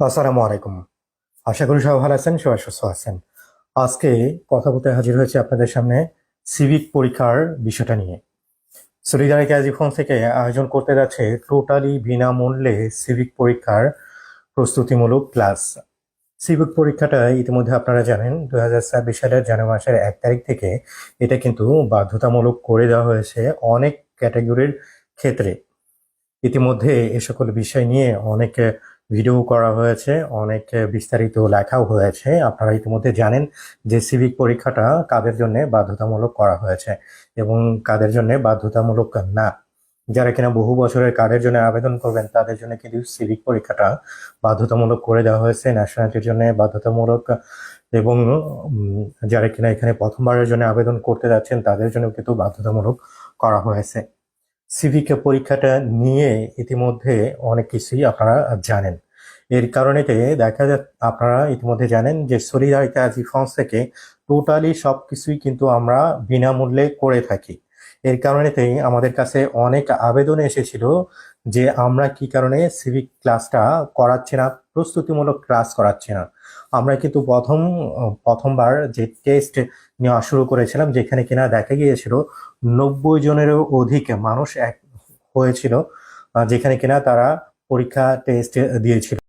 আসসালামু আলাইকুম। আশা করি সবাই ভালো আছেন, সবাই সুস্থ আছেন। আজকে কথা বলতে হাজির হয়েছে আপনাদের সামনে সিভিক পরীক্ষার বিষয়টা নিয়ে। সলিডারি কাজী ফোন থেকে আয়োজন করতে যাচ্ছে টোটালি বিনামূল্যে সিভিক পরীক্ষার প্রস্তুতিমূলক ক্লাস। সিভিক পরীক্ষাটা ইতিমধ্যে আপনারা জানেন দু হাজার ছাব্বিশ সালের জানুয়ারি মাসের এক তারিখ থেকে এটা কিন্তু বাধ্যতামূলক করে দেওয়া হয়েছে অনেক ক্যাটাগরির ক্ষেত্রে। ইতিমধ্যে এ সকল বিষয় নিয়ে অনেক ভিডিও করা হয়েছে, অনেক বিস্তারিত লেখাও হয়েছে। আপনারা ইতিমধ্যে জানেন যে সিভিক পরীক্ষাটা কাদের জন্য বাধ্যতামূলক করা হয়েছে এবং কাদের জন্য বাধ্যতামূলক না। যারা কিনা বহু বছরের কার্ডের জন্য আবেদন করবেন, তাদের জন্য কিন্তু সিভিক পরীক্ষাটা বাধ্যতামূলক করে দেওয়া হয়েছে। ন্যাশনালিটির জন্য বাধ্যতামূলক এবং যারা কিনা এখানে প্রথমবারের জন্য আবেদন করতে যাচ্ছেন, তাদের জন্য কিন্তু বাধ্যতামূলক করা হয়েছে। সিভিক পরীক্ষাটা নিয়ে ইতিমধ্যে অনেক কিছুই আপনারা জানেন। এর কারণেতে দেখা যায় আপনারা ইতিমধ্যে জানেন যে সলিডারিতে আজি ফ্রান্স থেকে টোটালি সব কিছুই কিন্তু আমরা বিনামূল্যে করে থাকি। এর কারণেতেই আমাদের কাছে অনেক আবেদন এসেছিল যে আমরা কি কারণে সিভিক ক্লাসটা করাচ্ছি না, প্রস্তুতিমূলক ক্লাস করাচ্ছি না। আমরা কিন্তু প্রথম, প্রথমবার যে টেস্ট নেওয়া শুরু করেছিলাম, যেখানে কিনা দেখা গিয়েছিল নব্বই জনেরও অধিক মানুষ এক হয়েছিল যেখানে কিনা তারা পরীক্ষা টেস্ট দিয়েছিল।